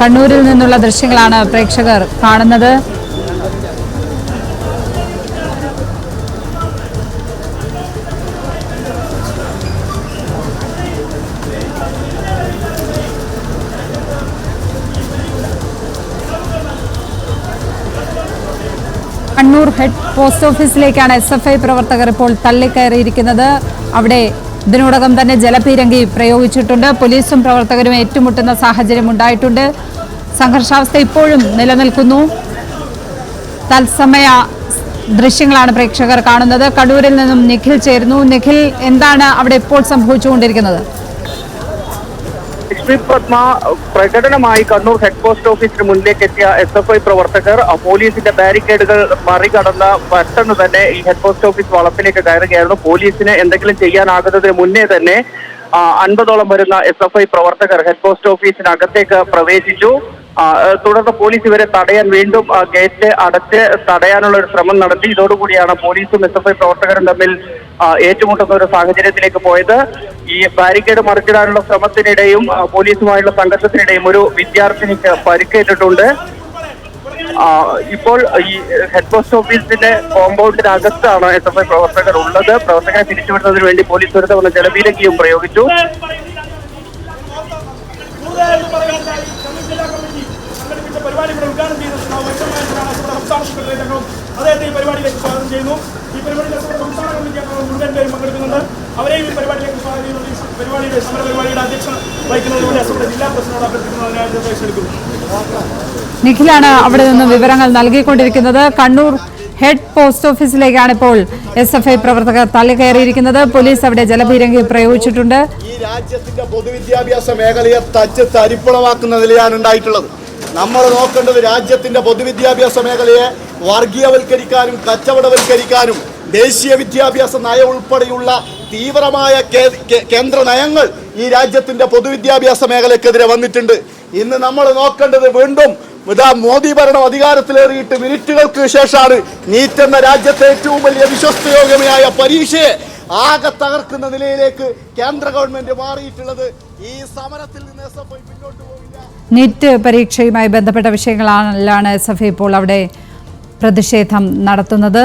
കണ്ണൂരിൽ നിന്നുള്ള ദൃശ്യങ്ങളാണ് പ്രേക്ഷകർ കാണുന്നത്. കണ്ണൂർ ഹെഡ് പോസ്റ്റ് ഓഫീസിലേക്കാണ് എസ് എഫ് ഐ പ്രവർത്തകർ ഇപ്പോൾ തള്ളിക്കയറിയിരിക്കുന്നത്. അവിടെ ഇതിനോടകം തന്നെ ജലപീരങ്കി പ്രയോഗിച്ചിട്ടുണ്ട്. പോലീസും പ്രവർത്തകരും ഏറ്റുമുട്ടുന്ന സാഹചര്യം ഉണ്ടായിട്ടുണ്ട്. സംഘർഷാവസ്ഥ ഇപ്പോഴും നിലനിൽക്കുന്നു. തത്സമയ ദൃശ്യങ്ങളാണ് പ്രേക്ഷകർ കാണുന്നത്. കണ്ണൂരിൽ നിന്നും നിഖിൽ ചേരുന്നു. നിഖിൽ എന്താണ് അവിടെ ഇപ്പോൾ സംഭവിച്ചുകൊണ്ടിരിക്കുന്നത്? ലക്ഷ്മി പത്മ പ്രകടനമായി കണ്ണൂർ ഹെഡ് പോസ്റ്റ് ഓഫീസിന് മുന്നിലേക്ക് എത്തിയ എസ് എഫ് ഐ പ്രവർത്തകർ പോലീസിന്റെ ബാരിക്കേഡുകൾ മറികടന്ന് പെട്ടെന്ന് തന്നെ ഈ ഹെഡ് പോസ്റ്റ് ഓഫീസ് വളപ്പിലേക്ക് കയറുകയായിരുന്നു. പോലീസിന് എന്തെങ്കിലും ചെയ്യാനാകുന്നതിന് മുന്നേ തന്നെ അൻപതോളം വരുന്ന എസ് എഫ് ഐ പ്രവർത്തകർ ഹെഡ് പോസ്റ്റ് ഓഫീസിനകത്തേക്ക് പ്രവേശിച്ചു. തുടർന്ന് പോലീസ് ഇവരെ തടയാൻ വീണ്ടും ഗേറ്റ് അടച്ച് തടയാനുള്ള ഒരു ശ്രമം നടത്തി. ഇതോടുകൂടിയാണ് പോലീസും എസ് എഫ് ഐ പ്രവർത്തകരും തമ്മിൽ ഏറ്റുമുട്ടുന്ന ഒരു സാഹചര്യത്തിലേക്ക് പോയത്. ഈ ബാരിക്കേഡ് മറിച്ചിടാനുള്ള ശ്രമത്തിനിടെയും പോലീസുമായുള്ള സംഘർഷത്തിനിടെയും ഒരു വിദ്യാർത്ഥിനിക്ക് പരിക്കേറ്റിട്ടുണ്ട്. ഇപ്പോൾ ഈ ഹെഡ് പോസ്റ്റ് ഓഫീസിന്റെ കോമ്പൗണ്ടിനകത്താണ് എസ് എഫ് ഐ പ്രവർത്തകർ ഉള്ളത്. പ്രവർത്തകരെ തിരിച്ചുവിടുന്നതിന് വേണ്ടി പോലീസ് ഒരു തവണ ജലപീരങ്കിയും പ്രയോഗിച്ചു. പരിപാടി ഈ പരിപാടിയിലേക്ക് സ്വാഗതം ചെയ്യുന്നു. ഈ പരിപാടിയിൽ സംസ്ഥാന കമ്മിറ്റി അംഗങ്ങൾ മുഴുവൻ പേരും പങ്കെടുക്കുന്നുണ്ട്. അവരെയും ഈ പരിപാടിയിലേക്ക് സ്വാഗതം ചെയ്യുന്നു പരിപാടിയുടെ സമര പരിപാടിയുടെ വഹിക്കുന്നതിന് വേണ്ടി അസംബ്ലി ജില്ലാ പ്രസിഡന്റോട് അഭ്യർത്ഥിക്കുന്നതിനായി നിർദ്ദേശം എടുക്കുന്നു നിഖിലാണ് അവിടെ നിന്ന് വിവരങ്ങൾ നൽകിക്കൊണ്ടിരിക്കുന്നത്. കണ്ണൂർ ഹെഡ് പോസ്റ്റ് ഓഫീസിലേക്കാണ് ഇപ്പോൾ എസ് എഫ് ഐ പ്രവർത്തകർ തള്ളിക്കയറിയിരിക്കുന്നത്. പോലീസ് അവിടെ ജലപീരങ്കി പ്രയോഗിച്ചിട്ടുണ്ട്. ഈ രാജ്യത്തിന്റെ പൊതുവിദ്യാഭ്യാസ മേഖലയെ തച്ച് തരിപ്പണമാക്കുന്ന നിലയാണ് ഉണ്ടായിട്ടുള്ളത്. നമ്മൾ നോക്കേണ്ടത് രാജ്യത്തിന്റെ പൊതുവിദ്യാഭ്യാസ മേഖലയെ വർഗീയവൽക്കരിക്കാനും കച്ചവടവൽക്കരിക്കാനും ദേശീയ വിദ്യാഭ്യാസ നയം ഉൾപ്പെടെയുള്ള തീവ്രമായ കേന്ദ്ര നയങ്ങൾ ഈ രാജ്യത്തിന്റെ പൊതുവിദ്യാഭ്യാസ മേഖലയ്ക്കെതിരെ വന്നിട്ടുണ്ട്. ഇന്ന് നമ്മൾ നോക്കേണ്ടത് വീണ്ടും ഇതാ മോദി ഭരണം അധികാരത്തിലേറിയിട്ട് മിനിറ്റുകൾക്ക് ശേഷമാണ് നീറ്റ് എന്ന രാജ്യത്തെ ഏറ്റവും വലിയ വിശ്വസ്തയോഗ്യമായ പരീക്ഷയെ ആകെ തകർക്കുന്ന നിലയിലേക്ക് കേന്ദ്ര ഗവൺമെന്റ് മാറിയിട്ടുള്ളത്. ഈ സമരത്തിൽ നിന്ന് എസ് എഫ് ഐ പിന്നോട്ട് നീറ്റ് പരീക്ഷയുമായി ബന്ധപ്പെട്ട വിഷയങ്ങളാണ് എസ് എഫ് ഐ ഇപ്പോൾ അവിടെ പ്രതിഷേധം നടത്തുന്നത്.